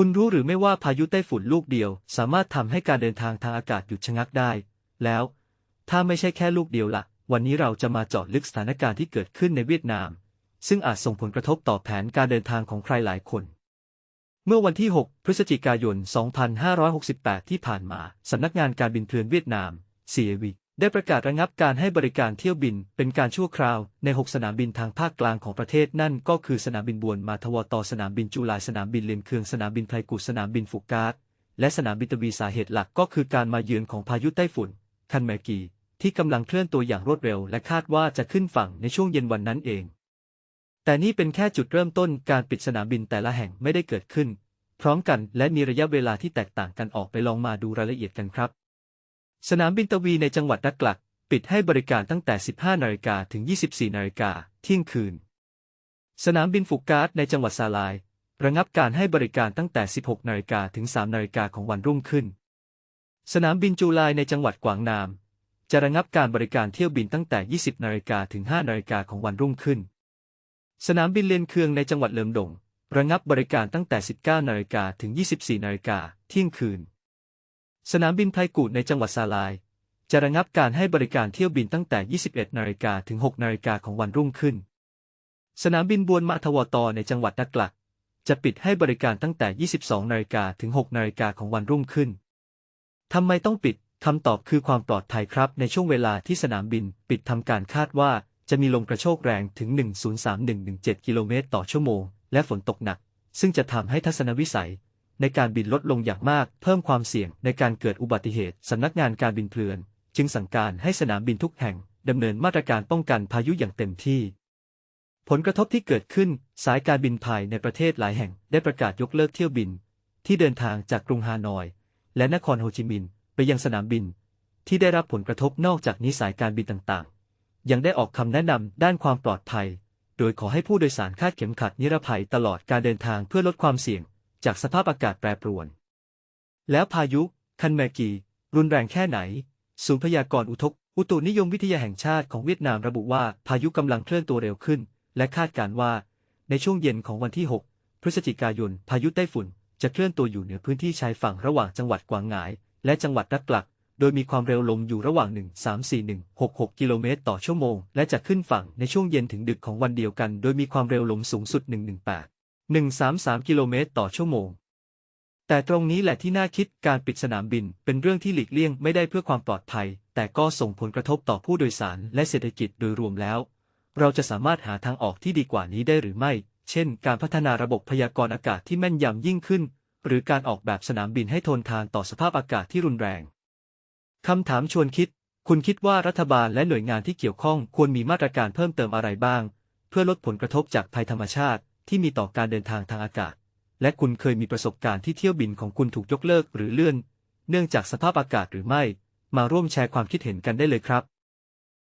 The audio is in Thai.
คุณรู้หรือไม่ว่าพายุไต้ฝุ่นลูกเดียว สามารถทำให้การเดินทางทางอากาศหยุดชะงักได้ แล้ว ถ้าไม่ใช่แค่ลูกเดียวละวันนี้เราจะมาเจาะลึกสถานการณ์ที่เกิดขึ้นในเวียดนาม ซึ่งอาจส่งผลกระทบต่อแผนการเดินทางของใครหลายคน เมื่อวันที่ 6 พฤศจิกายน 2568 ที่ผ่านมาสำนักงานการบินเรือนเวียดนาม CAV ได้ประกาศระงับการให้บริการเที่ยวบินเป็นการชั่วคราวใน 6 สนามบินทางภาคกลางของประเทศนั่นก็คือสนามบินบวนมาทวตสนามบินจุฬาสนามบินเลนเคืองสนามบินไพกุสนามบินฟุกการ์ดและสนามบินตะวีสาเหตุหลักก็คือการมาเยือนของพายุไต้ฝุ่น คันแมกี ที่กำลังเคลื่อนตัวอย่างรวดเร็ว และคาดว่าจะขึ้นฝั่งในช่วงเย็นวันนั้นเอง แต่นี่เป็นแค่จุดเริ่มต้นการปิดสนามบินแต่ละแห่งไม่ได้เกิดขึ้น พร้อมกันและมีระยะเวลาที่แตกต่างกันออกไปลองมาดูรายละเอียดกันครับ สนามบินตะวีในจังหวัดดักลัก ปิดให้บริการตั้งแต่ 15 นาฬิกาถึง 24 นาฬิกาเที่ยงคืน สนามบินฟุกการ์ดในจังหวัดซาลาย ระงับการให้บริการตั้งแต่ 16 นาฬิกาถึง 3 นาฬิกาของวันรุ่งขึ้น สนามบินจูลายในจังหวัดกวางนาม จะระงับการบริการเที่ยวบินตั้งแต่ 20 นาฬิกาถึง 5 นาฬิกาของวันรุ่งขึ้น สนามบินเลนเคืองในจังหวัดเลิมดง ระงับบริการตั้งแต่ 19 นาฬิกาถึง 24 นาฬิกาเที่ยงคืน สนามบินไพกูดในจังหวัดซาลาย จะระงับการให้บริการเที่ยวบินตั้งแต่ 21 นาฬิกาถึง 6 นาฬิกาของวันรุ่งขึ้น สนามบินบวนมาทวตในจังหวัดนักลัก จะปิดให้บริการตั้งแต่ 22 นาฬิกาถึง 6 นาฬิกาของวันรุ่งขึ้น ทำไมต้องปิด คำตอบคือความปลอดภัยครับ ในช่วงเวลาที่สนามบินปิดทำการคาดว่าจะมีลมกระโชกแรงถึง 103-117 กิโลเมตรต่อชั่วโมง และฝนตกหนัก ซึ่งจะทำให้ทัศนวิสัย ในการบินลดลงอย่างมาก เพิ่มความเสี่ยงในการเกิดอุบัติเหตุสำนักงานการบินเพลือน จึงสั่งการให้สนามบินทุกแห่งดำเนินมาตรการป้องกันพายุอย่างเต็มที่ ผลกระทบที่เกิดขึ้น สายการบินภายในประเทศหลายแห่งได้ประกาศยกเลิกเที่ยวบิน ที่เดินทางจากกรุงฮานอย และนครโฮจิมินห์ไปยังสนามบิน ที่ได้รับผลกระทบนอกจากนี้สายการบินต่างๆ ยังได้ออกคำแนะนำด้านความปลอดภัย โดยขอให้ผู้โดยสารคาดเข็มขัดนิรภัยตลอดการเดินทางเพื่อลดความเสี่ยง จากสภาพอากาศแปรปรวน แล้วพายุ คันแมกี รุนแรงแค่ไหน ศูนย์พยากรณ์อุทก อุตุนิยมวิทยาแห่งชาติของเวียดนามระบุว่าพายุกำลังเคลื่อนตัวเร็วขึ้น และคาดการณ์ว่า ในช่วงเย็นของวันที่ 6 พฤศจิกายน พายุไต้ฝุ่น จะเคลื่อนตัวอยู่เหนือพื้นที่ชายฝั่งระหว่างจังหวัดกวางหงาย และจังหวัดดักลักโดยมีความเร็วลมอยู่ระหว่าง 134-166 กิโลเมตรต่อชั่วโมง และจะขึ้นฝั่งในช่วงเย็นถึงดึกของวันเดียวกัน โดยมีความเร็วลมสูงสุด 118 133 กิโลเมตรต่อชั่วโมง แต่ตรงนี้แหละที่น่าคิดการปิดสนามบินเป็นเรื่องที่หลีกเลี่ยงไม่ได้เพื่อความปลอดภัย แต่ก็ส่งผลกระทบต่อผู้โดยสารและเศรษฐกิจโดยรวมแล้ว เราจะสามารถหาทางออกที่ดีกว่านี้ได้หรือไม่ เช่น การพัฒนาระบบพยากรณ์อากาศที่แม่นยำยิ่งขึ้น หรือการออกแบบสนามบินให้ทนทานต่อสภาพอากาศที่รุนแรงคำถามชวนคิด คุณคิดว่ารัฐบาลและหน่วยงานที่เกี่ยวข้องควรมีมาตรการเพิ่มเติมอะไรบ้าง เพื่อลดผลกระทบจากภัยธรรมชาติ ที่มีต่อการเดินทางทางอากาศ และคุณเคยมีประสบการณ์ที่เที่ยวบินของคุณถูกยกเลิกหรือเลื่อน เนื่องจากสภาพอากาศหรือไม่ มาร่วมแชร์ความคิดเห็นกันได้เลยครับ